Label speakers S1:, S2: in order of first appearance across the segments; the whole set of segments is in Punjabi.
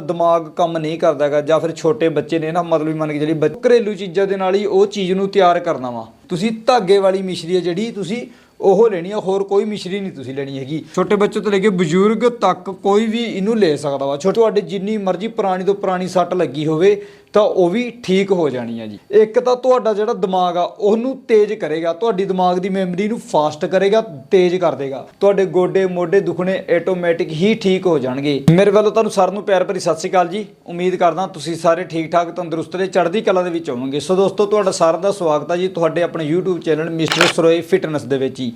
S1: ਦਿਮਾਗ ਕੰਮ ਨਹੀਂ ਕਰਦਾ ਹੈਗਾ ਜਾਂ ਫਿਰ ਛੋਟੇ ਬੱਚੇ ਨੇ ਨਾ ਮਤਲਬ ਮੰਨ ਕੇ ਜਿਹੜੀ ਘਰੇਲੂ ਚੀਜ਼ਾਂ ਦੇ ਨਾਲ ਹੀ ਉਹ ਚੀਜ਼ ਨੂੰ ਤਿਆਰ ਕਰਨਾ ਵਾ। ਤੁਸੀਂ ਧਾਗੇ ਵਾਲੀ ਮਿਸ਼ਰੀ ਹੈ ਜਿਹੜੀ, ਤੁਸੀਂ ਉਹ ਲੈਣੀ ਆ, ਹੋਰ ਕੋਈ ਮਿਸ਼ਰੀ ਨਹੀਂ ਤੁਸੀਂ ਲੈਣੀ ਹੈਗੀ। ਛੋਟੇ ਬੱਚੇ ਤੋਂ ਲੈ ਕੇ ਬਜ਼ੁਰਗ ਤੱਕ ਕੋਈ ਵੀ ਇਹਨੂੰ ਲੈ ਸਕਦਾ ਵਾ। ਛੋਟੇ ਤੁਹਾਡੇ ਜਿੰਨੀ ਮਰਜ਼ੀ ਪੁਰਾਣੀ ਤੋਂ ਪੁਰਾਣੀ ਸੱਟ ਲੱਗੀ ਹੋਵੇ, ਤਾਂ ਉਹ ਵੀ ਠੀਕ ਹੋ ਜਾਣੀ ਆ ਜੀ। ਇੱਕ ਤਾਂ ਤੁਹਾਡਾ ਜਿਹੜਾ ਦਿਮਾਗ ਆ, ਉਹਨੂੰ ਤੇਜ਼ ਕਰੇਗਾ। ਤੁਹਾਡੀ ਦਿਮਾਗ ਦੀ ਮੈਮਰੀ ਨੂੰ ਫਾਸਟ ਕਰੇਗਾ, ਤੇਜ਼ ਕਰ ਦੇਗਾ। ਤੁਹਾਡੇ ਗੋਡੇ, ਮੋਢੇ ਦੁਖਣੇ ਆਟੋਮੈਟਿਕ ਹੀ ਠੀਕ ਹੋ ਜਾਣਗੇ। ਮੇਰੇ ਵੱਲੋਂ ਤੁਹਾਨੂੰ ਸਾਰਿਆਂ ਨੂੰ ਪਿਆਰ ਭਰੀ ਸਤਿ ਸ਼੍ਰੀ ਅਕਾਲ ਜੀ। ਉਮੀਦ ਕਰਦਾ ਤੁਸੀਂ ਸਾਰੇ ਠੀਕ ਠਾਕ ਤੰਦਰੁਸਤ ਤੇ ਚੜ੍ਹਦੀ ਕਲਾ ਦੇ ਵਿੱਚ ਹੋਵੋਗੇ। ਸੋ ਦੋਸਤੋ, ਤੁਹਾਡਾ ਸਾਰਿਆਂ ਦਾ ਸਵਾਗਤ ਆ ਜੀ ਤੁਹਾਡੇ ਆਪਣੇ YouTube channel mister Saroye fitness ਦੇ ਵਿੱਚ ਹੀ।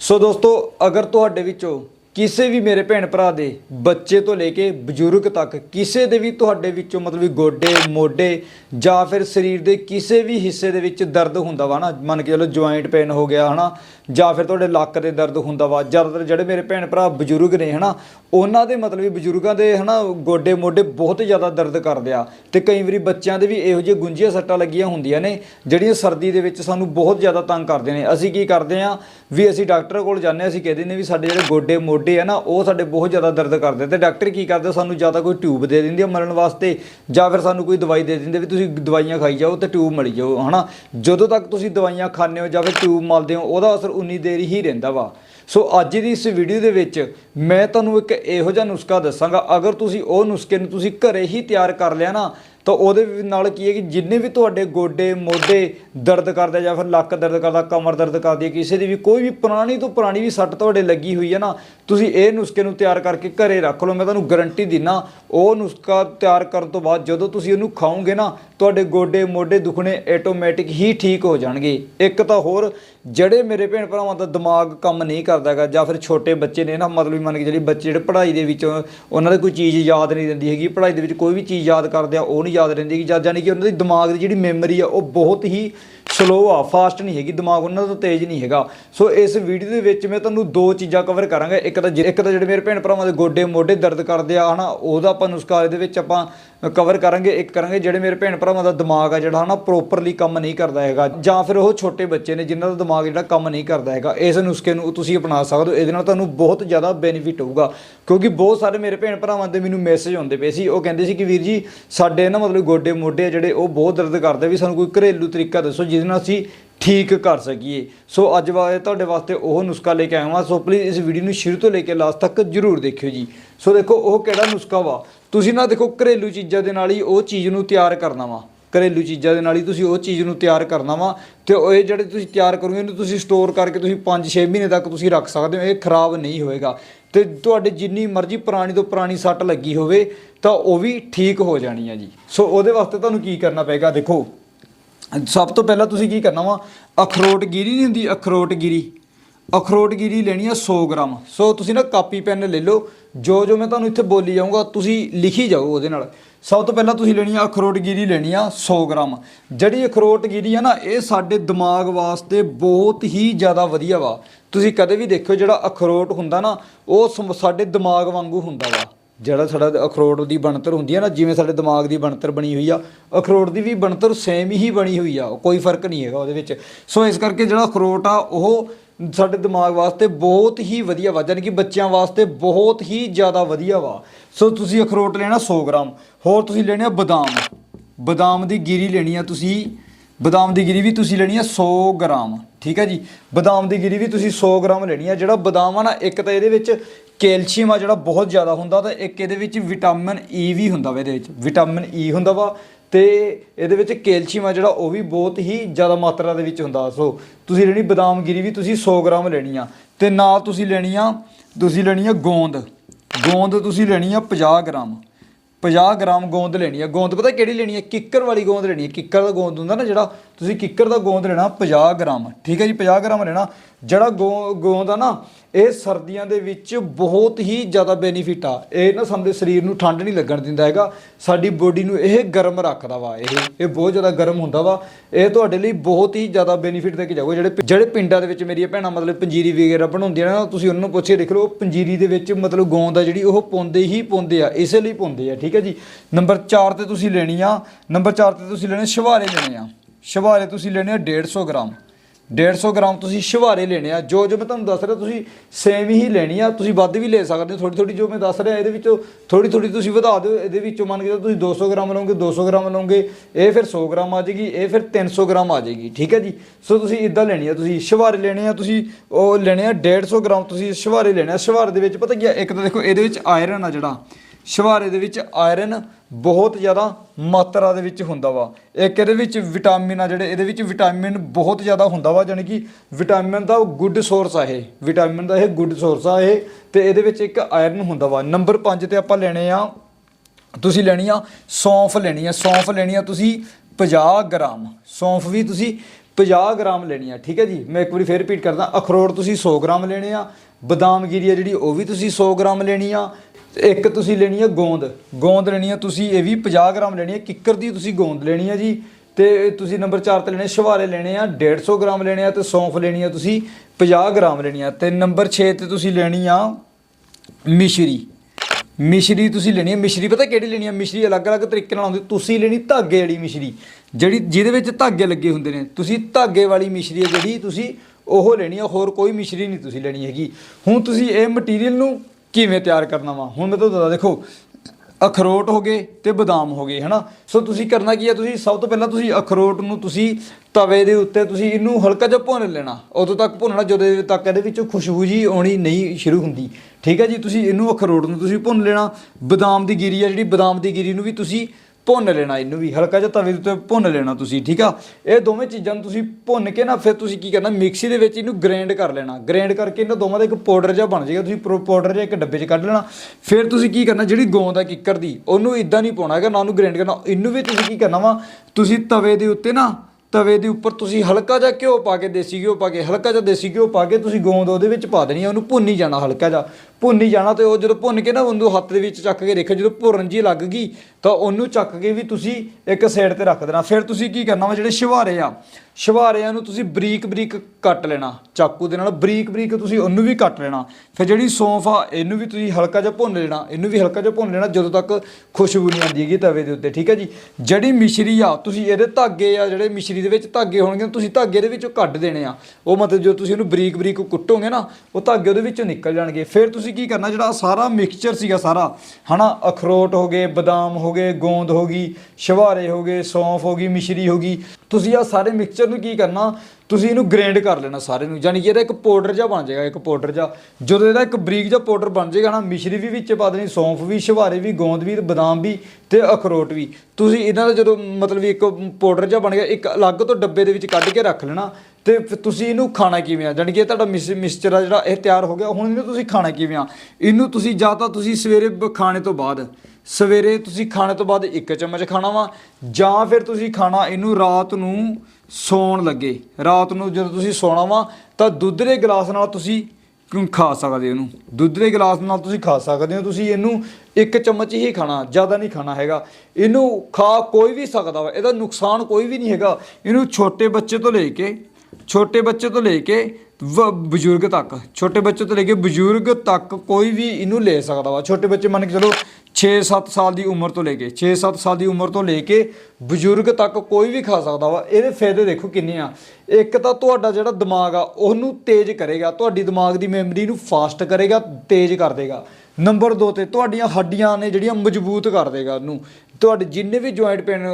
S1: ਸੋ ਦੋਸਤੋ ਅਗਰ ਤੁਹਾਡੇ ਵਿੱਚੋਂ ਕਿਸੇ ਵੀ ਮੇਰੇ ਭੈਣ ਭਰਾ ਦੇ ਬੱਚੇ ਤੋਂ ਲੈ ਕੇ ਬਜ਼ੁਰਗ ਤੱਕ, ਕਿਸੇ ਦੇ ਵੀ ਤੁਹਾਡੇ ਵਿੱਚੋਂ ਮਤਲਬ ਵੀ ਗੋਡੇ, ਮੋਢੇ ਜਾਂ ਫਿਰ ਸਰੀਰ ਦੇ ਕਿਸੇ ਵੀ ਹਿੱਸੇ ਦੇ ਵਿੱਚ ਦਰਦ ਹੁੰਦਾ ਵਾ ਨਾ, ਮੰਨ ਕੇ ਚਲੋ ਜੁਆਇੰਟ ਪੇਨ ਹੋ ਗਿਆ, ਹਨਾ, ਜਾਂ ਫਿਰ ਤੁਹਾਡੇ ਲੱਕ ਦੇ ਦਰਦ ਹੁੰਦਾ ਵਾ, ਜ਼ਿਆਦਾਤਰ ਜਿਹੜੇ ਮੇਰੇ ਭੈਣ ਭਰਾ ਬਜ਼ੁਰਗ ਨੇ, ਹਨਾ, ਉਹਨਾਂ ਦੇ ਮਤਲਬ ਵੀ ਬਜ਼ੁਰਗਾਂ ਦੇ, ਹਨਾ, ਗੋਡੇ, ਮੋਢੇ ਬਹੁਤ ਜ਼ਿਆਦਾ ਦਰਦ ਕਰਦੇ ਆ ਤੇ ਕਈ ਵਾਰੀ ਬੱਚਿਆਂ ਦੇ ਵੀ ਇਹੋ ਜਿਹੇ ਗੁੰਝੀਆਂ ਸੱਟਾਂ ਲੱਗੀਆਂ ਹੁੰਦੀਆਂ ਨੇ, ਜਿਹੜੀਆਂ ਸਰਦੀ ਦੇ ਵਿੱਚ ਸਾਨੂੰ ਬਹੁਤ ਜ਼ਿਆਦਾ ਤੰਗ ਕਰਦੇ ਨੇ। ਅਸੀਂ ਕੀ ਕਰਦੇ ਆ ਵੀ ਅਸੀਂ ਡਾਕਟਰ ਕੋਲ ਜਾਂਦੇ ਹਾਂ, ਅਸੀਂ ਕਹਿੰਦੇ ਨੇ ਵੀ ਸਾਡੇ ਜਿਹੜੇ ਗੋਡੇ, ਮੋਢੇ ਆ ਨਾ, ਉਹ ਸਾਡੇ ਬਹੁਤ ਜ਼ਿਆਦਾ ਦਰਦ ਕਰਦੇ ਤੇ ਡਾਕਟਰ ਕੀ ਕਰਦੇ? ਸਾਨੂੰ ਜਾਂ ਤਾਂ ਕੋਈ ਟਿਊਬ ਦੇ ਦਿੰਦੇ ਆ ਮਲਣ ਵਾਸਤੇ, ਜਾਂ ਫਿਰ ਸਾਨੂੰ ਕੋਈ ਦਵਾਈ ਦੇ ਦਿੰਦੇ ਵੀ ਤੁਸੀਂ ਦਵਾਈਆਂ ਖਾਈ ਜਾਓ ਤੇ ਟਿਊਬ ਮਲੀ ਜਾਓ, ਹਨਾ? ਜਦੋਂ ਤੱਕ ਤੁਸੀਂ ਦਵਾਈਆਂ ਖਾਂਦੇ ਹੋ ਜਾਂ ਫਿਰ ਟਿਊਬ ਮਲਦੇ ਹੋ, ਉਹਦਾ ਅਸਰ ਉਨੀ ਦੇਰ ਹੀ ਰਹਿੰਦਾ ਵਾ। ਸੋ ਅੱਜ ਦੀ ਇਸ ਵੀਡੀਓ ਦੇ ਵਿੱਚ ਮੈਂ ਤੁਹਾਨੂੰ ਇੱਕ ਇਹੋ ਜਿਹਾ ਨੁਸਖਾ ਦੱਸਾਂਗਾ। ਅਗਰ ਤੁਸੀਂ ਉਹ ਨੁਸਖੇ ਨੂੰ ਤੁਸੀਂ ਘਰੇ ਹੀ ਤਿਆਰ ਕਰ ਲਿਆ ਨਾ ਤਾਂ ਉਹਦੇ ਨਾਲ ਕੀ ਹੈ ਕਿ ਜਿੰਨੇ ਵੀ ਤੁਹਾਡੇ ਗੋਡੇ, ਮੋਢੇ ਦਰਦ ਕਰਦੇ ਜਾਂ ਫਿਰ ਲੱਕ ਦਰਦ ਕਰਦਾ, ਕਮਰ ਦਰਦ ਕਰਦੀ ਹੈ, ਕਿਸੇ ਦੀ ਵੀ ਕੋਈ ਵੀ ਪੁਰਾਣੀ ਤੋਂ ਪੁਰਾਣੀ ਵੀ ਸੱਟ ਤੁਹਾਡੇ ਲੱਗੀ ਹੋਈ ਹੈ ਨਾ, ਤੁਸੀਂ ਇਹ ਨੁਸਖੇ ਨੂੰ ਤਿਆਰ ਕਰਕੇ ਘਰੇ ਰੱਖ ਲਓ। ਮੈਂ ਤੁਹਾਨੂੰ ਗਾਰੰਟੀ ਦਿੰਨਾ, ਉਹ ਨੁਸਖਾ ਤਿਆਰ ਕਰਨ ਤੋਂ ਬਾਅਦ ਜਦੋਂ ਤੁਸੀਂ ਉਹਨੂੰ ਖਾਓਗੇ ਨਾ ਤੁਹਾਡੇ ਗੋਡੇ ਮੋਢੇ ਦੁਖਣੇ ਆਟੋਮੈਟਿਕ ਹੀ ਠੀਕ ਹੋ ਜਾਣਗੇ। ਇੱਕ ਤਾਂ ਹੋਰ, ਜਿਹੜੇ ਮੇਰੇ ਭੈਣ ਭਰਾਵਾਂ ਦਾ ਦਿਮਾਗ ਕੰਮ ਨਹੀਂ ਕਰਦਾ ਹੈਗਾ ਜਾਂ ਫਿਰ ਛੋਟੇ ਬੱਚੇ ਨੇ ਨਾ, ਮਤਲਬ ਮੰਨ ਕੇ ਜਿਹੜੀ ਬੱਚੇ ਜਿਹੜੇ ਪੜ੍ਹਾਈ ਦੇ ਵਿੱਚ, ਉਹਨਾਂ ਦੇ ਕੋਈ ਚੀਜ਼ ਯਾਦ ਨਹੀਂ ਰਹਿੰਦੀ ਹੈਗੀ, ਪੜ੍ਹਾਈ ਦੇ ਵਿੱਚ ਕੋਈ ਵੀ ਚੀਜ਼ ਯਾਦ ਕਰਦੇ ਆ, ਉਹ ਨਹੀਂ ਯਾਦ ਰਹਿੰਦੀ ਹੈਗੀ, ਜਾਂ ਜਾਨੀ ਕਿ ਉਹਨਾਂ ਦੀ ਦਿਮਾਗ ਦੀ ਜਿਹੜੀ ਮੈਮਰੀ ਆ, ਉਹ ਬਹੁਤ ਹੀ ਸਲੋ ਆ ਫਾਸਟ ਨਹੀਂ ਹੈਗੀ, ਦਿਮਾਗ ਉਹਨਾਂ ਦਾ ਤੇਜ਼ ਨਹੀਂ ਹੈਗਾ। ਸੋ ਇਸ ਵੀਡੀਓ ਦੇ ਵਿੱਚ ਮੈਂ ਤੁਹਾਨੂੰ ਦੋ ਚੀਜ਼ਾਂ ਕਵਰ ਕਰਾਂਗਾ। ਇੱਕ ਤਾਂ ਜਿ- ਇੱਕ ਤਾਂ ਜਿਹੜੇ ਮੇਰੇ ਭੈਣ ਭਰਾਵਾਂ ਦੇ ਗੋਡੇ ਮੋਢੇ ਦਰਦ ਕਰਦੇ ਆ, ਹਨਾ, ਉਹਦਾ ਆਪਾਂ ਨੁਸਖਾ ਇਹਦੇ ਵਿੱਚ ਆਪਾਂ ਕਵਰ ਕਰਾਂਗੇ, ਇੱਕ ਕਰਾਂਗੇ, ਜਿਹੜੇ ਮੇਰੇ ਭੈਣ ਭਰਾਵਾਂ ਦਾ ਦਿਮਾਗ ਆ ਜਿਹੜਾ ਹਨਾ ਪ੍ਰੋਪਰਲੀ ਕੰਮ ਨਹੀਂ ਕਰਦਾ ਹੈਗਾ, ਜਾਂ ਫਿਰ ਉਹ ਛੋਟੇ ਬੱਚੇ ਨੇ ਜਿਨ੍ਹਾਂ ਦਾ ਦਿਮਾਗ ਜਿਹੜਾ ਕੰਮ ਨਹੀਂ ਕਰਦਾ ਹੈਗਾ, ਇਸ ਨੁਸਖੇ ਨੂੰ ਤੁਸੀਂ ਅਪਣਾ ਸਕਦੇ ਹੋ, ਇਹਦੇ ਨਾਲ ਤੁਹਾਨੂੰ ਬਹੁਤ ਜ਼ਿਆਦਾ ਬੈਨੀਫਿਟ ਹੋਊਗਾ। ਕਿਉਂਕਿ ਬਹੁਤ ਸਾਰੇ ਮੇਰੇ ਭੈਣ ਭਰਾਵਾਂ ਦੇ ਮੈਨੂੰ ਮੈਸੇਜ ਆਉਂਦੇ ਪਏ ਸੀ, ਉਹ ਕਹਿੰਦੇ ਸੀ ਕਿ ਵੀਰ ਜੀ, ਸਾਡੇ ਨਾ ਮਤਲਬ ਗੋਡੇ ਮੋਢੇ ਆ ਜਿਹੜੇ, ਉਹ ਬਹੁਤ ਦਰਦ ਕਰਦੇ ਵੀ ਸਾਨੂੰ ਕੋਈ ਘਰੇਲੂ ਤਰੀਕਾ ਦੱਸੋ, ਜਿਹਦੇ ਨਾਲ ਅਸੀਂ ਠੀਕ ਕਰ ਸਕੀਏ। ਸੋ ਅੱਜ ਵਾ ਤੁਹਾਡੇ ਵਾਸਤੇ ਉਹ ਨੁਸਖਾ ਲੈ ਕੇ ਆਇਆ ਹਾਂ ਸੋ ਪਲੀਜ਼ ਇਸ ਵੀਡੀਓ ਨੂੰ ਸ਼ੁਰੂ ਤੋਂ ਲੈ ਕੇ ਲਾਸਟ ਤੱਕ ਜਰੂਰ ਦੇਖਿਓ ਜੀ। ਸੋ ਦੇਖੋ, ਉਹ ਕਿਹੜਾ ਨੁਸਖਾ ਵਾ? ਤੁਸੀਂ ਨਾ ਦੇਖੋ ਘਰੇਲੂ ਚੀਜ਼ਾਂ ਦੇ ਨਾਲ ਹੀ ਉਹ ਚੀਜ਼ ਨੂੰ ਤਿਆਰ ਕਰਨਾ ਵਾ। ਘਰੇਲੂ ਚੀਜ਼ਾਂ ਦੇ ਨਾਲ ਹੀ ਤੁਸੀਂ ਉਹ ਚੀਜ਼ ਨੂੰ ਤਿਆਰ ਕਰਨਾ ਵਾ ਤੇ ਉਹ ਇਹ ਜਿਹੜੇ ਤੁਸੀਂ ਤਿਆਰ ਕਰੋਗੇ ਇਹਨੂੰ ਤੁਸੀਂ ਸਟੋਰ ਕਰਕੇ ਤੁਸੀਂ 5-6 ਮਹੀਨੇ ਤੱਕ ਤੁਸੀਂ ਰੱਖ ਸਕਦੇ ਹੋ, ਇਹ ਖਰਾਬ ਨਹੀਂ ਹੋਏਗਾ। ਤੇ ਤੁਹਾਡੇ ਜਿੰਨੀ ਮਰਜ਼ੀ ਪੁਰਾਣੀ ਤੋਂ ਪੁਰਾਣੀ ਸੱਟ ਲੱਗੀ ਹੋਵੇ ਤਾਂ ਉਹ ਵੀ ਠੀਕ ਹੋ ਜਾਣੀ ਆ ਜੀ। ਸੋ ਉਹਦੇ ਵਾਸਤੇ ਤੁਹਾਨੂੰ ਕੀ ਕਰਨਾ ਪਏਗਾ ਦੇਖੋ। ਸਭ ਤੋਂ ਪਹਿਲਾਂ ਤੁਸੀਂ ਕੀ ਕਰਨਾ ਵਾ ਅਖਰੋਟ ਗਿਰੀ ਨਹੀਂ ਹੁੰਦੀ ਅਖਰੋਟ ਗਿਰੀ ਅਖਰੋਟ ਗਿਰੀ ਲੈਣੀ ਆ 100 ਗ੍ਰਾਮ। ਸੋ ਤੁਸੀਂ ਨਾ ਕਾਪੀ, ਪੈਨ ਲੈ ਲਓ। ਜੋ ਜੋ ਮੈਂ ਤੁਹਾਨੂੰ ਇੱਥੇ ਬੋਲੀ ਜਾਊਂਗਾ, ਤੁਸੀਂ ਲਿਖੀ ਜਾਓ ਉਹਦੇ ਨਾਲ। ਸਭ ਤੋਂ ਪਹਿਲਾਂ ਤੁਸੀਂ ਲੈਣੀ ਆ ਅਖਰੋਟ ਗਿਰੀ ਲੈਣੀ ਆ 100 ਗ੍ਰਾਮ। ਜਿਹੜੀ ਅਖਰੋਟ ਗਿਰੀ ਆ ਨਾ, ਇਹ ਸਾਡੇ ਦਿਮਾਗ ਵਾਸਤੇ ਬਹੁਤ ਹੀ ਜ਼ਿਆਦਾ ਵਧੀਆ ਵਾ। ਤੁਸੀਂ ਕਦੇ ਵੀ ਦੇਖਿਓ ਜਿਹੜਾ ਅਖਰੋਟ ਹੁੰਦਾ ਨਾ, ਉਹ ਸਮ- ਸਾਡੇ ਦਿਮਾਗ ਵਾਂਗੂ ਹੁੰਦਾ ਵਾ। ਜਿਹੜਾ ਸਾਡਾ ਅਖਰੋਟ ਦੀ ਬਣਤਰ ਹੁੰਦੀ ਹੈ ਨਾ, ਜਿਵੇਂ ਸਾਡੇ ਦਿਮਾਗ ਦੀ ਬਣਤਰ ਬਣੀ ਹੋਈ ਆ, ਅਖਰੋਟ ਦੀ ਵੀ ਬਣਤਰ ਸੇਮ ਹੀ ਬਣੀ ਹੋਈ ਆ, ਕੋਈ ਫ਼ਰਕ ਨਹੀਂ ਹੈਗਾ ਉਹਦੇ ਵਿੱਚ। ਸੋ ਇਸ ਕਰਕੇ ਜਿਹੜਾ ਅਖਰੋਟ ਆ, ਉਹ ਸਾਡੇ ਦਿਮਾਗ ਵਾਸਤੇ ਬਹੁਤ ਹੀ ਵਧੀਆ ਵਾ ਯਾਨੀ ਕਿ ਬੱਚਿਆਂ ਵਾਸਤੇ ਬਹੁਤ ਹੀ ਜ਼ਿਆਦਾ ਵਧੀਆ ਵਾ। ਸੋ ਤੁਸੀਂ ਅਖਰੋਟ ਲੈਣਾ 100 ਗ੍ਰਾਮ, ਹੋਰ ਤੁਸੀਂ ਲੈਣੇ ਆ ਬਦਾਮ। ਬਦਾਮ ਦੀ ਗਿਰੀ ਲੈਣੀ ਆ ਤੁਸੀਂ, ਬਦਾਮ ਦੀ ਗਿਰੀ ਵੀ ਤੁਸੀਂ ਲੈਣੀ ਆ 100 ਗ੍ਰਾਮ, ਠੀਕ ਹੈ ਜੀ? ਬਦਾਮ ਦੀ ਗਿਰੀ ਵੀ ਤੁਸੀਂ 100 ਗ੍ਰਾਮ ਲੈਣੀ ਆ, ਜਿਹੜਾ ਬਦਾਮ ਆ ਨਾ, ਇੱਕ ਤਾਂ ਇਹਦੇ ਵਿੱਚ ਕੈਲਸ਼ੀਅਮ ਆ ਜਿਹੜਾ ਬਹੁਤ ਜ਼ਿਆਦਾ ਹੁੰਦਾ ਤਾਂ ਇੱਕ ਇਹਦੇ ਵਿੱਚ ਵਿਟਾਮਿਨ ਈ ਵੀ ਹੁੰਦਾ ਵਾ ਇਹਦੇ ਵਿੱਚ। ਵਿਟਾਮਿਨ ਈ ਹੁੰਦਾ ਵਾ ਤੇ ਇਹਦੇ ਵਿੱਚ ਕੈਲਸ਼ੀਅਮ ਆ ਜਿਹੜਾ, ਉਹ ਵੀ ਬਹੁਤ ਹੀ ਜ਼ਿਆਦਾ ਮਾਤਰਾ ਦੇ ਵਿੱਚ ਹੁੰਦਾ। ਸੋ ਤੁਸੀਂ ਲੈਣੀ ਬਦਾਮ ਗਿਰੀ ਵੀ ਤੁਸੀਂ 100 ਗ੍ਰਾਮ ਲੈਣੀ ਆ, ਤੇ ਨਾਲ ਤੁਸੀਂ ਲੈਣੀ ਆ, ਤੁਸੀਂ ਲੈਣੀ ਆ ਗੋਂਦ। ਗੋਂਦ ਤੁਸੀਂ ਲੈਣੀ ਆ 50 ਗ੍ਰਾਮ। 50 ਗ੍ਰਾਮ ਗੋਂਦ ਲੈਣੀ ਆ। ਗੋਂਦ ਪਤਾ ਕਿਹੜੀ ਲੈਣੀ ਹੈ ਕਿੱਕਰ ਵਾਲੀ ਗੋਂਦ ਲੈਣੀ ਹੈ ਕਿੱਕਰ ਦਾ ਗੋਂਦ ਹੁੰਦਾ ਨਾ ਜਿਹੜਾ ਤੁਸੀਂ ਕਿੱਕਰ ਦਾ ਗੋਂਦ ਲੈਣਾ 50 ਗ੍ਰਾਮ, ਠੀਕ ਹੈ ਜੀ 50 ਗ੍ਰਾਮ ਲੈਣਾ। ਜਿਹੜਾ ਗੋ- ਗੋਂਦ ਆ ਨਾ, ਇਹ ਸਰਦੀਆਂ ਦੇ ਵਿੱਚ ਬਹੁਤ ਹੀ ਜ਼ਿਆਦਾ ਬੈਨੀਫਿਟ ਆ। ਇਹ ਨਾ ਸਾਡੇ ਸਰੀਰ ਨੂੰ ਠੰਡ ਨਹੀਂ ਲੱਗਣ ਦਿੰਦਾ ਹੈਗਾ। ਸਾਡੀ ਬੋਡੀ ਨੂੰ ਇਹ ਗਰਮ ਰੱਖਦਾ ਵਾ, ਇਹ ਇਹ ਬਹੁਤ ਜ਼ਿਆਦਾ ਗਰਮ ਹੁੰਦਾ ਵਾ। ਇਹ ਤੁਹਾਡੇ ਲਈ ਬਹੁਤ ਹੀ ਜ਼ਿਆਦਾ ਬੈਨੀਫਿਟ ਦੇ ਕੇ ਜਾਊਗਾ। ਜਿਹੜੇ ਜਿਹੜੇ ਪਿੰਡਾਂ ਦੇ ਵਿੱਚ ਮੇਰੀਆਂ ਭੈਣਾਂ ਮਤਲਬ ਪੰਜੀਰੀ ਵਗੈਰਾ ਬਣਾਉਂਦੀਆਂ ਨਾ ਤੁਸੀਂ ਉਹਨਾਂ ਨੂੰ ਪੁੱਛੇ ਦੇਖ ਲਓ, ਪੰਜੀਰੀ ਦੇ ਵਿੱਚ ਮਤਲਬ ਗੋਂਦ ਆ ਜਿਹੜੀ, ਉਹ ਪਾਉਂਦੇ ਹੀ ਪਾਉਂਦੇ ਆ, ਇਸੇ ਲਈ ਪਾਉਂਦੇ ਆ, ਠੀਕ ਹੈ ਜੀ। ਨੰਬਰ 4 ਤੇ ਤੁਸੀਂ ਲੈਣੀ ਆ, ਨੰਬਰ 4 ਤੇ ਤੁਸੀਂ ਲੈਣੇ, ਸ਼ਵਾਰੇ ਲੈਣੇ ਆ। ਸ਼ਵਾਰੇ ਤੁਸੀਂ ਲੈਣੇ ਆ 150 ਗ੍ਰਾਮ। 150 ਗ੍ਰਾਮ ਤੁਸੀਂ ਸ਼ਵਾਰੇ ਲੈਣੇ ਆ। ਜੋ ਜੋ ਮੈਂ ਤੁਹਾਨੂੰ ਦੱਸ ਰਿਹਾ, ਤੁਸੀਂ ਸੇਮ ਹੀ ਲੈਣੀ ਆ। ਤੁਸੀਂ ਵੱਧ ਵੀ ਲੈ ਸਕਦੇ ਹੋ। ਥੋੜੀ ਥੋੜੀ ਜੋ ਮੈਂ ਦੱਸ ਰਿਹਾ, ਇਹਦੇ ਵਿੱਚੋਂ ਥੋੜੀ ਥੋੜੀ ਤੁਸੀਂ ਵਧਾ ਦਿਓ। ਇਹਦੇ ਵਿੱਚੋਂ ਮੰਨ ਕੇ ਚੱਲੋ ਤੁਸੀਂ 200 ਗ੍ਰਾਮ ਲਓਗੇ 200 ਗ੍ਰਾਮ ਲਓਗੇ, ਇਹ ਫਿਰ 100 ਗ੍ਰਾਮ ਆ ਜਾਏਗੀ, ਇਹ ਫਿਰ 300 ਗ੍ਰਾਮ ਆ ਜਾਏਗੀ। ਠੀਕ ਹੈ ਜੀ? ਸੋ ਤੁਸੀਂ ਇਦਾਂ ਲੈਣੀ ਆ। ਤੁਸੀਂ ਸ਼ਵਾਰੇ ਲੈਣੇ ਆ, ਤੁਸੀਂ ਉਹ ਲੈਣੇ ਆ 150 ਗ੍ਰਾਮ, ਤੁਸੀਂ ਸ਼ਵਾਰੇ ਲੈਣੇ ਆ। ਸ਼ਵਾਰੇ ਦੇ ਵਿੱਚ ਪਤਾ ਕੀ ਆ? ਇੱਕ ਤਾਂ ਦੇਖੋ, ਇਹਦੇ ਵਿੱਚ ਆਇਰਨ ਆ ਜਿਹੜਾ। ਸ਼ਵਾਰੇ ਦੇ ਵਿੱਚ ਆਇਰਨ ਬਹੁਤ ਜ਼ਿਆਦਾ ਮਾਤਰਾ ਦੇ ਵਿੱਚ ਹੁੰਦਾ ਵਾ। ਇੱਕ ਇਹਦੇ ਵਿੱਚ ਵਿਟਾਮਿਨ ਆ ਜਿਹੜੇ, ਇਹਦੇ ਵਿੱਚ ਵਿਟਾਮਿਨ ਬਹੁਤ ਜ਼ਿਆਦਾ ਹੁੰਦਾ ਵਾ, ਜਾਣੀ ਕਿ ਵਿਟਾਮਿਨ ਦਾ ਗੁੱਡ ਸੋਰਸ ਆ ਇਹ। ਵਿਟਾਮਿਨ ਦਾ ਇਹ ਗੁੱਡ ਸੋਰਸ ਆ ਇਹ ਤੇ ਇਹਦੇ ਵਿੱਚ ਇੱਕ ਆਇਰਨ ਹੁੰਦਾ ਵਾ। ਨੰਬਰ 5 ਤੇ ਆਪਾਂ ਲੈਣੇ ਆ, ਤੁਸੀਂ ਲੈਣੀ ਆ ਸੌਂਫ ਲੈਣੀ ਆ। ਸੌਂਫ ਲੈਣੀ ਆ ਤੁਸੀਂ 50 ਗ੍ਰਾਮ। ਸੌਂਫ ਵੀ ਤੁਸੀਂ 50 ਗ੍ਰਾਮ ਲੈਣੀ ਆ, ਠੀਕ ਹੈ ਜੀ? ਮੈਂ ਇੱਕ ਵਾਰੀ ਫੇਰ ਰਿਪੀਟ ਕਰਦਾ, ਅਖਰੋਟ ਤੁਸੀਂ 100 ਗ੍ਰਾਮ ਲੈਣੇ ਆ ਬਦਾਮ ਗਿਰੀ ਆ ਜਿਹੜੀ ਉਹ ਵੀ ਤੁਸੀਂ 100 ਗ੍ਰਾਮ ਲੈਣੀ ਆ ਇੱਕ ਤੁਸੀਂ ਲੈਣੀ ਆ ਗੋਂਦ। ਗੋਂਦ ਲੈਣੀ ਆ ਤੁਸੀਂ, ਇਹ ਵੀ 50 ਗ੍ਰਾਮ ਲੈਣੀ ਆ। ਕਿੱਕਰ ਦੀ ਤੁਸੀਂ ਗੋਂਦ ਲੈਣੀ ਆ ਜੀ। ਤੇ ਤੁਸੀਂ ਨੰਬਰ 4 ਤੇ ਲੈਣੇ ਸ਼ਵਾਰੇ ਲੈਣੇ ਆ 150 ਗ੍ਰਾਮ ਲੈਣੇ ਆ ਤੇ ਸੌਂਫ ਲੈਣੀ ਆ ਤੁਸੀਂ 50 ਗ੍ਰਾਮ ਲੈਣੀ ਆ। ਤੇ ਨੰਬਰ 6 ਤੇ ਤੁਸੀਂ ਲੈਣੀ ਆ ਮਿਸ਼ਰੀ। ਮਿਸ਼ਰੀ ਤੁਸੀਂ ਲੈਣੀ ਹੈ ਮਿਸ਼ਰੀ ਪਤਾ ਕਿਹੜੀ ਲੈਣੀ ਹੈ ਮਿਸ਼ਰੀ ਅਲੱਗ-ਅਲੱਗ ਤਰੀਕੇ ਨਾਲ ਆਉਂਦੀ ਤੁਸੀਂ ਲੈਣੀ ਧਾਗੇ ਵਾਲੀ ਮਿਸ਼ਰੀ, ਜਿਹੜੀ, ਜਿਹਦੇ ਵਿੱਚ ਧਾਗੇ ਲੱਗੇ ਹੁੰਦੇ ਨੇ। ਤੁਸੀਂ ਧਾਗੇ ਵਾਲੀ ਮਿਸ਼ਰੀ ਹੈ ਜਿਹੜੀ, ਤੁਸੀਂ ਉਹ ਲੈਣੀ ਹੈ ਹੋਰ ਕੋਈ ਮਿਸ਼ਰੀ ਨਹੀਂ ਤੁਸੀਂ ਲੈਣੀ ਹੈਗੀ। ਹੁਣ ਤੁਸੀਂ ਇਹ ਮਟੀਰੀਅਲ ਨੂੰ ਕਿਵੇਂ ਤਿਆਰ ਕਰਨਾ ਵਾ? ਹੁਣ ਮੈਂ ਤੁਹਾਨੂੰ ਦੱਸਦਾ, ਦੇਖੋ, ਅਖਰੋਟ ਹੋ ਗਏ ਤੇ ਬਦਾਮ ਹੋ ਗਏ, ਹਨਾ? ਸੋ ਤੁਸੀਂ ਕਰਨਾ ਕੀ ਹੈ ਤੁਸੀਂ ਸਭ ਤੋਂ ਪਹਿਲਾਂ ਤੁਸੀਂ ਅਖਰੋਟ ਨੂੰ ਤੁਸੀਂ ਤਵੇ ਦੇ ਉੱਤੇ ਤੁਸੀਂ ਇਹਨੂੰ ਹਲਕਾ ਜਿਹਾ ਭੁੰਨ ਲੈਣਾ। ਉਦੋਂ ਤੱਕ ਭੁੰਨਣਾ, ਜਦੋਂ ਤੱਕ ਇਹਦੇ ਵਿੱਚੋਂ ਖੁਸ਼ਬੂ ਜੀ ਆਉਣੀ ਨਹੀਂ ਸ਼ੁਰੂ ਹੁੰਦੀ। ਠੀਕ ਹੈ ਜੀ? ਤੁਸੀਂ ਇਹਨੂੰ ਅਖਰੋਟ ਨੂੰ ਤੁਸੀਂ ਭੁੰਨ ਲੈਣਾ। ਬਦਾਮ ਦੀ ਗਿਰੀ ਆ, ਜਿਹੜੀ ਬਦਾਮ ਦੀ ਗਿਰੀ ਨੂੰ ਵੀ ਤੁਸੀਂ ਭੁੰਨ ਲੈਣਾ ਇਹਨੂੰ ਵੀ, ਹਲਕਾ ਜਿਹਾ ਤਵੇ ਦੇ ਉੱਤੇ ਭੁੰਨ ਲੈਣਾ ਤੁਸੀਂ, ਠੀਕ ਆ? ਇਹ ਦੋਵੇਂ ਚੀਜ਼ਾਂ ਨੂੰ ਤੁਸੀਂ ਭੁੰਨ ਕੇ ਨਾ ਫਿਰ ਤੁਸੀਂ ਕੀ ਕਰਨਾ, ਮਿਕਸੀ ਦੇ ਵਿੱਚ ਇਹਨੂੰ ਗ੍ਰੈਂਡ ਕਰ ਲੈਣਾ। ਗ੍ਰਾਈਂਡ ਕਰਕੇ ਇਹਨਾਂ ਦੋਵਾਂ ਦਾ ਇੱਕ ਪਾਊਡਰ ਜਿਹਾ ਬਣ ਜਾਏਗਾ, ਤੁਸੀਂ ਪਾਊਡਰ ਜਿਹਾ ਇੱਕ ਡੱਬੇ 'ਚ ਕੱਢ ਲੈਣਾ। ਫਿਰ ਤੁਸੀਂ ਕੀ ਕਰਨਾ, ਜਿਹੜੀ ਗੋਂਦ ਆ ਕਿੱਕਰ ਦੀ, ਉਹਨੂੰ ਇਦਾਂ ਨਹੀਂ ਪਾਉਣਾ ਹੈਗਾ, ਨਾ ਉਹਨੂੰ ਗ੍ਰਾਈਂਡ ਕਰਨਾ। ਇਹਨੂੰ ਵੀ ਤੁਸੀਂ ਕੀ ਕਰਨਾ ਵਾ, ਤੁਸੀਂ ਤਵੇ ਦੇ ਉੱਤੇ ਨਾ, ਤਵੇ ਦੇ ਉੱਪਰ ਤੁਸੀਂ ਹਲਕਾ ਜਿਹਾ ਘਿਓ ਪਾ ਕੇ, ਦੇਸੀ ਘਿਓ ਪਾ ਕੇ, ਹਲਕਾ ਜਿਹਾ ਦੇਸੀ ਘਿਓ ਪਾ ਕੇ ਤੁਸੀਂ ਗੋਂਦ ਉਹਦੇ ਵਿੱਚ ਪਾ ਦੇਣੀ ਆ, ਉਹਨੂੰ ਭੁੰਨੀ ਜਾਣਾ ਹਲਕਾ ਜਿਹਾ। ਭੁੰਨੀ ਜਾਣਾ ਤੇ ਉਹ ਜਦੋਂ ਭੁੰਨ ਕੇ ਨਾ ਉਹਨੂੰ ਹੱਥ ਦੇ ਵਿੱਚ ਚੱਕ ਕੇ ਦੇਖਿਆ ਜਦੋਂ ਭੁਰਨ ਜੀ ਲੱਗ ਗਈ, ਤਾਂ ਉਹਨੂੰ ਚੱਕ ਕੇ ਵੀ ਤੁਸੀਂ ਇੱਕ ਸਾਈਡ ਤੇ ਰੱਖ ਦੇਣਾ। ਫਿਰ ਤੁਸੀਂ ਕੀ ਕਰਨਾ ਵਾ, ਜਿਹੜੇ ਸ਼ਵਾਰੇ ਆ, ਸ਼ਵਾਰਿਆਂ ਨੂੰ ਤੁਸੀਂ ਬਰੀਕ ਬਰੀਕ ਕੱਟ ਲੈਣਾ, ਚਾਕੂ ਦੇ ਨਾਲ ਬਰੀਕ ਬਰੀਕ ਤੁਸੀਂ ਉਹਨੂੰ ਵੀ ਕੱਟ ਲੈਣਾ। ਫਿਰ ਜਿਹੜੀ ਸੌਂਫ ਆ, ਇਹਨੂੰ ਵੀ ਤੁਸੀਂ ਹਲਕਾ ਜਿਹਾ ਭੁੰਨ ਲੈਣਾ, ਇਹਨੂੰ ਵੀ ਹਲਕਾ ਜਿਹਾ ਭੁੰਨ ਲੈਣਾ, ਜਦੋਂ ਤੱਕ ਖੁਸ਼ਬੂ ਨਹੀਂ ਆਉਂਦੀ ਹੈਗੀ ਤਵੇ ਦੇ ਉੱਤੇ, ਠੀਕ ਹੈ ਜੀ? ਜਿਹੜੀ ਮਿਸ਼ਰੀ ਆ, ਤੁਸੀਂ ਇਹਦੇ ਧਾਗੇ ਆ, ਜਿਹੜੇ ਮਿਸ਼ਰੀ ਦੇ ਵਿੱਚ ਧਾਗੇ ਹੋਣਗੇ, ਤੁਸੀਂ ਧਾਗੇ ਦੇ ਵਿੱਚੋਂ ਕੱਢ ਦੇਣੇ ਆ। ਉਹ ਮਤਲਬ ਜਦੋਂ ਤੁਸੀਂ ਉਹਨੂੰ ਬਰੀਕ ਬਰੀਕ ਕੁੱਟੋਗੇ ਨਾ, ਉਹ ਧਾਗੇ ਉਹਦੇ ਵਿੱਚੋਂ ਨਿਕਲ ਜਾਣਗੇ। ਫਿਰ ਤੁਸੀਂ ਕੀ ਕਰਨਾ, ਜਿਹੜਾ ਸਾਰਾ ਮਿਕਸਚਰ ਸੀਗਾ ਸਾਰਾ, ਹਨਾ, ਅਖਰੋਟ ਹੋ ਗਏ, ਬਦਾਮ ਹੋ ਗਏ, ਗੋਂਦ ਹੋ ਗਈ, ਸ਼ਵਾਰੇ ਹੋ ਗਏ, ਸੌਂਫ ਹੋ ਗਈ, ਮਿਸ਼ਰੀ ਹੋ ਗਈ, ਤੁਸੀਂ ਆ ਸਾਰੇ ਮਿਕਸਚਰ ਨੂੰ ਕੀ ਕਰਨਾ, ਤੁਸੀਂ ਇਹਨੂੰ ਗ੍ਰੈਂਡ ਕਰ ਲੈਣਾ ਸਾਰੇ ਨੂੰ, ਯਾਨੀ ਕਿ ਇਹਦਾ ਇੱਕ ਪਾਊਡਰ ਜਿਹਾ ਬਣ ਜਾਏਗਾ, ਇੱਕ ਪਾਊਡਰ ਜਿਹਾ। ਜਦੋਂ ਇਹਦਾ ਇੱਕ ਬਰੀਕ ਜਿਹਾ ਪਾਊਡਰ ਬਣ ਜਾਏਗਾ ਨਾ, ਮਿਸ਼ਰੀ ਵੀ ਵਿੱਚ ਪਾ ਦੇਣੀ, ਸੌਂਫ ਵੀ, ਸ਼ਵਾਰੇ ਵੀ, ਗੋਂਦ ਵੀ, ਬਦਾਮ ਵੀ ਤੇ ਅਖਰੋਟ ਵੀ। ਤੁਸੀਂ ਇਹਨਾਂ ਦਾ ਜਦੋਂ ਮਤਲਬ ਇੱਕ ਪਾਊਡਰ ਜਿਹਾ ਬਣ ਗਿਆ, ਇੱਕ ਅਲੱਗ ਤੋਂ ਡੱਬੇ ਦੇ ਵਿੱਚ ਕੱਢ ਕੇ ਰੱਖ ਲੈਣਾ ਤੇ ਫਿਰ ਤੁਸੀਂ ਇਹਨੂੰ ਖਾਣਾ ਕਿਵੇਂ ਆ? ਜਾਣੀ ਕਿ ਇਹ ਤੁਹਾਡਾ ਮਿਸ ਮਿਕਸਚਰ ਆ ਜਿਹੜਾ ਇਹ ਤਿਆਰ ਹੋ ਗਿਆ, ਹੁਣ ਇਹਨੂੰ ਤੁਸੀਂ ਖਾਣਾ ਕਿਵੇਂ ਆ? ਇਹਨੂੰ ਤੁਸੀਂ ਜਾਂ ਤਾਂ ਤੁਸੀਂ ਸਵੇਰੇ ਖਾਣੇ ਤੋਂ ਬਾਅਦ, ਸਵੇਰੇ ਤੁਸੀਂ ਖਾਣੇ ਤੋਂ ਬਾਅਦ ਇੱਕ ਚਮਚ ਖਾਣਾ ਵਾ, ਜਾਂ ਫਿਰ ਤੁਸੀਂ ਖਾਣਾ ਇਹਨੂੰ ਰਾਤ ਨੂੰ ਸੌਣ ਲੱਗੇ। ਰਾਤ ਨੂੰ ਜਦੋਂ ਤੁਸੀਂ ਸੌਣਾ ਵਾ, ਤਾਂ ਦੁੱਧ ਦੇ ਗਲਾਸ ਨਾਲ ਤੁਸੀਂ ਕਿਉਂ ਖਾ ਸਕਦੇ ਹੋ ਇਹਨੂੰ? ਦੁੱਧ ਦੇ ਗਲਾਸ ਨਾਲ ਤੁਸੀਂ ਖਾ ਸਕਦੇ ਹੋ, ਤੁਸੀਂ ਇਹਨੂੰ ਇੱਕ ਚਮਚ ਹੀ ਖਾਣਾ, ਜ਼ਿਆਦਾ ਨਹੀਂ ਖਾਣਾ ਹੈਗਾ। ਇਹਨੂੰ ਖਾ ਕੋਈ ਵੀ ਸਕਦਾ ਵਾ, ਇਹਦਾ ਨੁਕਸਾਨ ਕੋਈ ਵੀ ਨਹੀਂ ਹੈਗਾ। ਇਹਨੂੰ ਛੋਟੇ ਬੱਚੇ ਤੋਂ ਲੈ ਕੇ ਛੋਟੇ ਬੱਚੇ ਤੋਂ ਲੈ ਕੇ ਵ- ਬਜ਼ੁਰਗ ਤੱਕ, ਛੋਟੇ ਬੱਚੇ ਤੋਂ ਲੈ ਕੇ ਬਜ਼ੁਰਗ ਤੱਕ ਕੋਈ ਵੀ ਇਹਨੂੰ ਲੈ ਸਕਦਾ ਵਾ। ਛੋਟੇ ਬੱਚੇ ਮੰਨ ਕੇ ਚਲੋ 6-7 ਸਾਲ ਦੀ ਉਮਰ ਤੋਂ ਲੈ ਕੇ 6-7 ਸਾਲ ਦੀ ਉਮਰ ਤੋਂ ਲੈ ਕੇ ਬਜ਼ੁਰਗ ਤੱਕ ਕੋਈ ਵੀ ਖਾ ਸਕਦਾ ਵਾ। ਇਹਦੇ ਫਾਇਦੇ ਦੇਖੋ ਕਿੰਨੇ ਆ। ਇੱਕ ਤਾਂ ਤੁਹਾਡਾ ਜਿਹੜਾ ਦਿਮਾਗ ਆ, ਉਹਨੂੰ ਤੇਜ਼ ਕਰੇਗਾ। ਤੁਹਾਡੀ ਦਿਮਾਗ ਦੀ ਮੈਮਰੀ ਨੂੰ ਫਾਸਟ ਕਰੇਗਾ, ਤੇਜ਼ ਕਰ ਦੇਗਾ। ਨੰਬਰ 2 ਤੇ ਤੁਹਾਡੀਆਂ ਹੱਡੀਆਂ ਨੇ ਜਿਹੜੀਆਂ ਮਜ਼ਬੂਤ ਕਰ ਦੇਗਾ ਉਹਨੂੰ। ਤੁਹਾਡੇ ਜਿੰਨੇ ਵੀ ਜੁਆਇੰਟ ਪੇਨ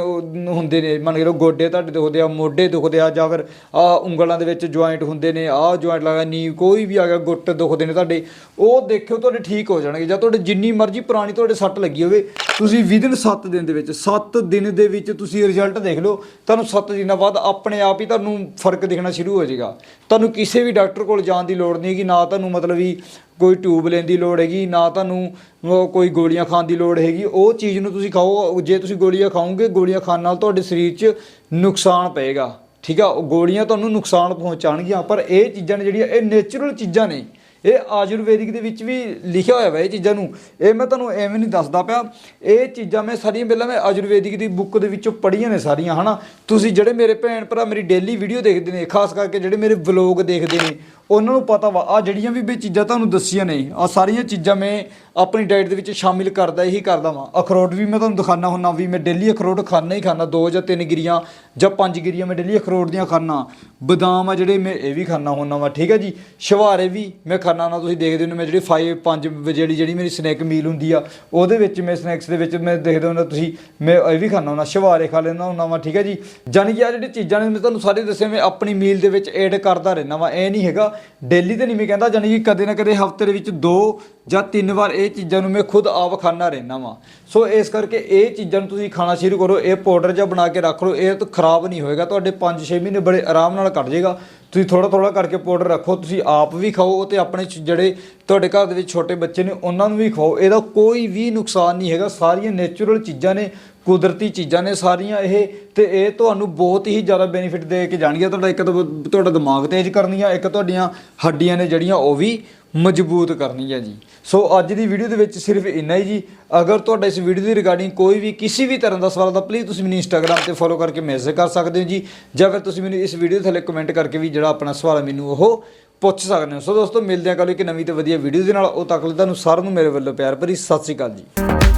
S1: ਹੁੰਦੇ ਨੇ, ਮੰਨ ਲਓ ਗੋਡੇ ਤੁਹਾਡੇ ਦੁਖਦੇ ਆ, ਮੋਢੇ ਦੁਖਦੇ ਆ, ਜਾਂ ਫਿਰ ਆ ਉਂਗਲਾਂ ਦੇ ਵਿੱਚ ਜੁਆਇੰਟ ਹੁੰਦੇ ਨੇ, ਆ ਜੁਆਇੰਟ ਲਗਾ ਨੀ ਕੋਈ ਵੀ ਆ ਗਿਆ, ਗੁੱਟ ਦੁਖਦੇ ਨੇ ਤੁਹਾਡੇ, ਉਹ ਦੇਖਿਓ ਤੁਹਾਡੇ ਠੀਕ ਹੋ ਜਾਣਗੇ, ਜਾਂ ਤੁਹਾਡੇ ਜਿੰਨੀ ਮਰਜ਼ੀ ਪੁਰਾਣੀ ਤੁਹਾਡੇ ਸੱਟ ਲੱਗੀ ਹੋਵੇ, ਤੁਸੀਂ ਵਿਦਨ 7 ਦਿਨ ਦੇ ਵਿੱਚ 7 ਦਿਨ ਦੇ ਵਿੱਚ ਤੁਸੀਂ ਰਿਜ਼ਲਟ ਦੇਖ ਲਓ, ਤੁਹਾਨੂੰ 7 ਦਿਨਾਂ ਬਾਅਦ ਆਪਣੇ ਆਪ ਹੀ ਤੁਹਾਨੂੰ ਫ਼ਰਕ ਦਿਖਣਾ ਸ਼ੁਰੂ ਹੋ ਜਾਏਗਾ। ਤੁਹਾਨੂੰ ਕਿਸੇ ਵੀ ਡਾਕਟਰ ਕੋਲ ਜਾਣ ਦੀ ਲੋੜ ਨਹੀਂ ਹੈਗੀ, ਨਾ ਤੁਹਾਨੂੰ ਮਤਲਬ ਵੀ ਕੋਈ ਟਿਊਬ ਲੈਣ ਦੀ ਲੋੜ ਹੈਗੀ, ਨਾ ਤੁਹਾਨੂੰ ਕੋਈ ਗੋਲੀਆਂ ਖਾਣ ਦੀ ਲੋੜ ਹੈਗੀ, ਉਹ ਚੀਜ਼ ਨੂੰ ਤੁਸੀਂ ਖਾਓ ਜੇ ਤੁਸੀਂ ਗੋਲੀਆਂ ਖਾਓਗੇ, ਗੋਲੀਆਂ ਖਾਣ ਨਾਲ ਤੁਹਾਡੇ ਸਰੀਰ 'ਚ ਨੁਕਸਾਨ ਪਏਗਾ, ਠੀਕ ਆ? ਉਹ ਗੋਲੀਆਂ ਤੁਹਾਨੂੰ ਨੁਕਸਾਨ ਪਹੁੰਚਾਣਗੀਆਂ ਪਰ ਇਹ ਚੀਜ਼ਾਂ ਨੇ ਜਿਹੜੀਆਂ, ਇਹ ਨੇਚਰਲ ਚੀਜ਼ਾਂ ਨੇ। ਇਹ ਆਯੁਰਵੈਦਿਕ ਦੇ ਵਿੱਚ ਵੀ ਲਿਖਿਆ ਹੋਇਆ ਵਾ ਇਹ ਚੀਜ਼ਾਂ ਨੂੰ। ਇਹ ਮੈਂ ਤੁਹਾਨੂੰ ਐਵੇਂ ਨਹੀਂ ਦੱਸਦਾ ਪਿਆ। ਇਹ ਚੀਜ਼ਾਂ ਮੈਂ ਸਾਰੀਆਂ ਪਹਿਲਾਂ ਮੈਂ ਆਯੁਰਵੈਦਿਕ ਦੀ ਬੁੱਕ ਦੇ ਵਿੱਚੋਂ ਪੜ੍ਹੀਆਂ ਨੇ ਸਾਰੀਆਂ, ਹਨਾ? ਤੁਸੀਂ ਜਿਹੜੇ ਮੇਰੇ ਭੈਣ ਭਰਾ ਮੇਰੀ ਡੇਲੀ ਵੀਡੀਓ ਦੇਖਦੇ ਨੇ, ਖਾਸ ਕਰਕੇ ਜਿਹੜੇ ਮੇਰੇ ਵਲੌਗ ਦੇਖਦੇ ਨੇ ਉਹਨਾਂ ਨੂੰ ਪਤਾ ਵਾ ਆ ਜਿਹੜੀਆਂ ਵੀ ਵੀ ਚੀਜ਼ਾਂ ਤੁਹਾਨੂੰ ਦੱਸੀਆਂ ਨੇ ਆ ਸਾਰੀਆਂ ਚੀਜ਼ਾਂ ਮੈਂ ਆਪਣੀ ਡਾਈਟ ਦੇ ਵਿੱਚ ਸ਼ਾਮਿਲ ਕਰਦਾ ਹੀ ਕਰਦਾ ਵਾਂ। ਅਖਰੋਟ ਵੀ ਮੈਂ ਤੁਹਾਨੂੰ ਦਿਖਾਣਾ ਹੁੰਨਾ ਵੀ ਮੈਂ ਡੇਲੀ ਅਖਰੋਟ ਖਾਣਾ ਹੀ ਖਾਣਾ ਦੋ ਜਾਂ ਤਿੰਨ ਗਿਰੀਆਂ ਜਾਂ ਪੰਜ ਗਿਰੀਆਂ ਮੈਂ ਡੇਲੀ ਅਖਰੋਟ ਦੀਆਂ ਖਾਣਾ ਬਦਾਮ ਆ ਜਿਹੜੇ ਮੈਂ ਇਹ ਵੀ ਖਾਣਾ ਹੁੰਨਾ ਵਾ, ਠੀਕ ਹੈ ਜੀ? ਸ਼ਵਾਰੇ ਵੀ ਮੈਂ ਖਾਣਾ ਹੁੰਦਾ, ਤੁਸੀਂ ਦੇਖਦੇ ਹੋ ਮੈਂ ਜਿਹੜੀ 5 5 ਜਿਹੜੀ ਜਿਹੜੀ ਮੇਰੀ ਸਨੈਕ ਮੀਲ ਹੁੰਦੀ ਆ, ਉਹਦੇ ਵਿੱਚ ਮੈਂ ਸਨੈਕਸ ਦੇ ਵਿੱਚ ਮੈਂ ਦੇਖਦੇ ਹੁੰਦਾ ਤੁਸੀਂ, ਮੈਂ ਇਹ ਵੀ ਖਾਣਾ ਹੁੰਦਾ, ਸ਼ਵਾਰੇ ਖਾ ਲੈਂਦਾ ਹੁੰਦਾ ਵਾਂ, ਠੀਕ ਹੈ ਜੀ? ਜਾਣੀ ਕਿ ਆ ਜਿਹੜੀ ਚੀਜ਼ਾਂ ਨੇ, ਮੈਂ ਤੁਹਾਨੂੰ ਸਾਰੇ ਦੱਸਿਆ ਮੈਂ ਆਪਣੀ ਮੀਲ ਦੇ ਵਿੱਚ ਐਡ ਕਰਦਾ ਰਹਿਣਾ ਵਾਂ, ਇਹ ਨਹੀਂ ਹੈਗਾ ਡੇਲੀ ਤੇ ਨਹੀਂ ਮੈਂ ਕਹਿੰਦਾ, ਜਾਣੀ ਕਿ ਕਦੇ ਨਾ ਕਦੇ ਹਫ਼ਤੇ ਦੇ ਵਿੱਚ ਦੋ ਜਾਂ ਤਿੰਨ ਵਾਰ ਇਹ ਚੀਜ਼ਾਂ ਨੂੰ ਮੈਂ ਖੁਦ ਆਪ ਖਾਣਾ ਰਹਿਣਾ ਵਾਂ। ਸੋ ਇਸ ਕਰਕੇ ਇਹ ਚੀਜ਼ਾਂ ਨੂੰ ਤੁਸੀਂ ਖਾਣਾ ਸ਼ੁਰੂ ਕਰੋ, ਇਹ ਪਾਊਡਰ ਜਾਂ ਬਣਾ ਕੇ ਰੱਖ ਲਓ, ਇਹ ਤਾਂ ਖਰਾਬ ਨਹੀਂ ਹੋਏਗਾ, ਤੁਹਾਡੇ 5-6 ਮਹੀਨੇ ਬੜੇ ਆਰਾਮ ਨਾਲ ਕੱਢ ਜਾਏਗਾ ਤੁਸੀਂ ਥੋੜਾ ਥੋੜਾ ਕਰਕੇ ਪਾਊਡਰ ਰੱਖੋ, ਤੁਸੀਂ ਆਪ ਵੀ ਖਾਓ ਤੇ ਆਪਣੇ ਜਿਹੜੇ ਤੁਹਾਡੇ ਘਰ ਦੇ ਵਿੱਚ ਛੋਟੇ ਬੱਚੇ ਨੇ ਉਹਨਾਂ ਨੂੰ ਵੀ ਖਾਓ। ਇਹਦਾ ਕੋਈ ਵੀ ਨੁਕਸਾਨ ਨਹੀਂ ਹੈਗਾ। ਸਾਰੀਆਂ ਨੇਚਰਲ ਚੀਜ਼ਾਂ ਨੇ, ਕੁਦਰਤੀ ਚੀਜ਼ਾਂ ਨੇ ਸਾਰੀਆਂ ਇਹ ਤੇ ਇਹ ਤੁਹਾਨੂੰ ਬਹੁਤ ਹੀ ਜ਼ਿਆਦਾ ਬੈਨੀਫਿਟ ਦੇ ਕੇ ਜਾਣਗੀਆਂ। ਤੁਹਾਡਾ ਇੱਕ ਤਾਂ ਤੁਹਾਡਾ ਦਿਮਾਗ ਤੇਜ਼ ਕਰਨੀਆਂ ਇੱਕ ਤੁਹਾਡੀਆਂ ਹੱਡੀਆਂ ਨੇ ਜਿਹੜੀਆਂ ਉਹ ਵੀ ਮਜ਼ਬੂਤ ਕਰਨੀ ਹੈ ਜੀ। ਸੋ ਅੱਜ ਦੀ ਵੀਡੀਓ ਦੇ ਵਿੱਚ ਸਿਰਫ ਇੰਨਾ ਹੀ ਜੀ। ਅਗਰ ਤੁਹਾਡਾ ਇਸ ਵੀਡੀਓ ਦੀ ਰਿਗਾਰਡਿੰਗ ਕੋਈ ਵੀ ਕਿਸੇ ਵੀ ਤਰ੍ਹਾਂ ਦਾ ਸਵਾਲ ਦਾ ਪਲੀਜ਼ ਤੁਸੀਂ ਮੈਨੂੰ ਇੰਸਟਾਗ੍ਰam ਤੇ ਫੋਲੋ ਕਰਕੇ ਮੈਸੇਜ ਕਰ ਸਕਦੇ ਹੋ ਜੀ। ਜਾਂ ਫਿਰ ਤੁਸੀਂ ਮੈਨੂੰ ਇਸ ਵੀਡੀਓ ਥੱਲੇ ਕਮੈਂਟ ਕਰਕੇ ਵੀ ਜਿਹੜਾ ਆਪਣਾ ਸਵਾਲ ਹੈ ਮੈਨੂੰ ਉਹ ਪੁੱਛ ਸਕਦੇ ਹੋ। ਸੋ ਦੋਸਤੋ, ਮਿਲਦੇ ਹਾਂ ਕੱਲ੍ਹ ਇੱਕ ਨਵੀਂ ਤੇ ਵਧੀਆ ਵੀਡੀਓ ਦੇ ਨਾਲ। ਉਹ ਤੱਕ ਲਈ ਤੁਹਾਨੂੰ ਸਾਰਿਆਂ ਨੂੰ ਮੇਰੇ ਵੱਲੋਂ ਪਿਆਰ ਭਰੀ ਸਤਿ ਸ਼੍ਰੀ ਅਕਾਲ ਜੀ।